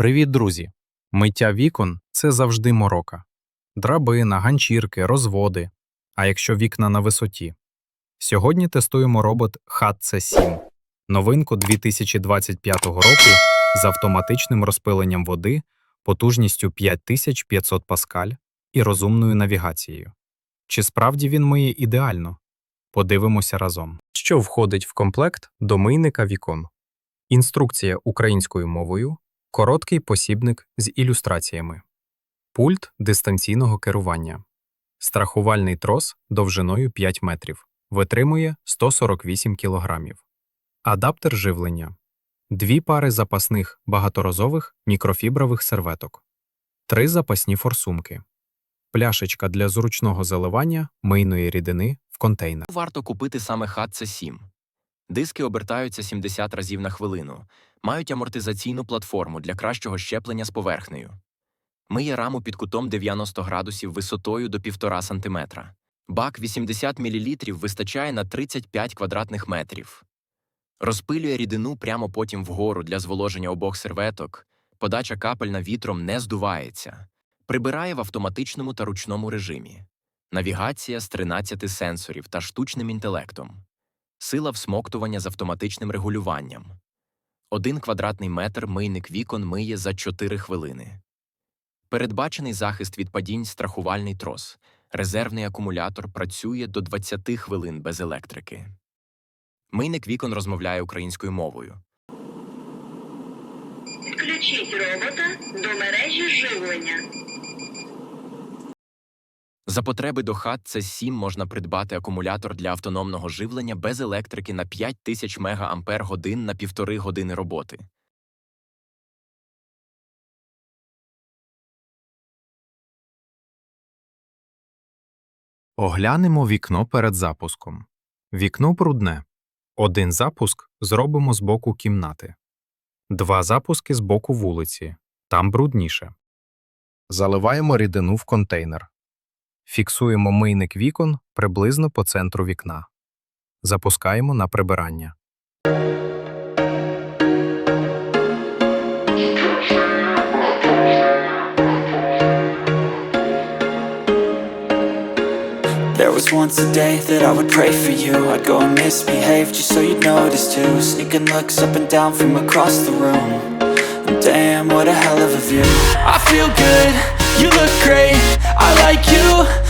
Привіт, друзі! Миття вікон це завжди морока. Драбина, ганчірки, розводи. А якщо вікна на висоті. Сьогодні тестуємо робот HAT 7 новинку 2025 року з автоматичним розпиленням води, потужністю 5500 паскаль і розумною навігацією. Чи справді він миє ідеально? Подивимося разом. Що входить в комплект до мийника вікон? Інструкція українською мовою, короткий посібник з ілюстраціями, пульт дистанційного керування, страхувальний трос довжиною 5 метрів, витримує 148 кг, адаптер живлення, дві пари запасних багаторазових мікрофібрових серветок, три запасні форсунки, пляшечка для зручного заливання мийної рідини в контейнер. Варто купити саме HAT 7 Диски обертаються 70 разів на хвилину, мають амортизаційну платформу для кращого щеплення з поверхнею. Миє раму під кутом 90 градусів висотою до 1,5 см. Бак 80 мл вистачає на 35 квадратних метрів. Розпилює рідину прямо потім вгору для зволоження обох серветок. Подача капельна вітром не здувається. Прибирає в автоматичному та ручному режимі. Навігація з 13 сенсорів та штучним інтелектом. Сила всмоктування з автоматичним регулюванням. Один квадратний метр мийник вікон миє за 4 хвилини. Передбачений захист від падінь страхувальний трос. Резервний акумулятор працює до 20 хвилин без електрики. Мийник вікон розмовляє українською мовою. Включіть робота до мережі живлення. За потреби до хат це 7 можна придбати акумулятор для автономного живлення без електрики на 5000 мАч на півтори години роботи. Оглянемо вікно перед запуском. Вікно брудне. Один запуск зробимо з боку кімнати. Два запуски з боку вулиці. Там брудніше. Заливаємо рідину в контейнер. Фіксуємо мийник вікон приблизно по центру вікна. Запускаємо на прибирання. There was once a day that I would pray for you I'd go and misbehave just so you'd notice too Sneaking looks up and down from across the room Damn, what a hell of a view I feel good, you look great I like you,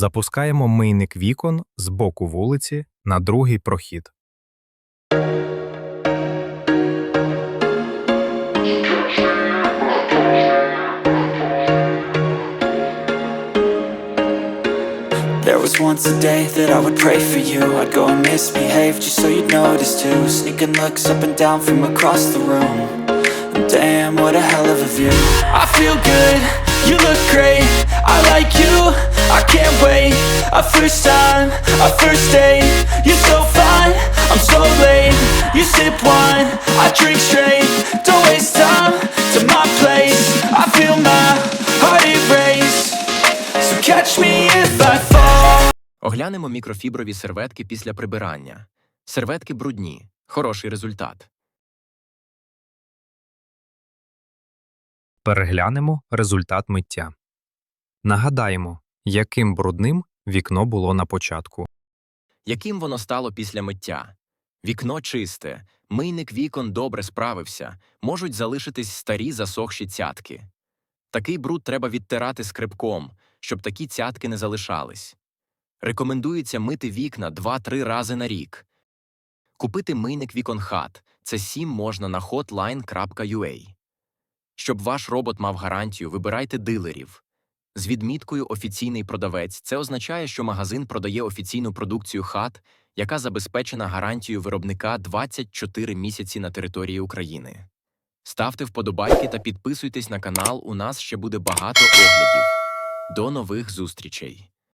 Запускаємо мийник вікон з боку вулиці на другий прохід. There was once a day that I would pray for you I'd go and misbehave just so you'd notice too Sneaking looks up and down from across the room And Damn, what a hell of a view I feel good, you look great I like you, I can't wait A first time, a first date You're so fine, I'm so late You sip wine, I drink straight Don't waste time to my place I feel my heart erase So catch me if I fall Оглянемо мікрофіброві серветки після прибирання. Серветки брудні. Хороший результат. Переглянемо результат миття. Нагадаємо, яким брудним вікно було на початку. Яким воно стало після миття? Вікно чисте, мийник вікон добре справився, можуть залишитись старі засохші цятки. Такий бруд треба відтирати скребком, щоб такі цятки не залишались. Рекомендується мити вікна 2-3 рази на рік. Купити мийник вікон хат це 7 можна на hotline.ua. Щоб ваш робот мав гарантію, вибирайте дилерів. З відміткою офіційний продавець це означає, що магазин продає офіційну продукцію хат яка забезпечена гарантією виробника 24 місяці на території України. Ставте вподобайки та підписуйтесь на канал. У нас ще буде багато оглядів. До нових зустрічей!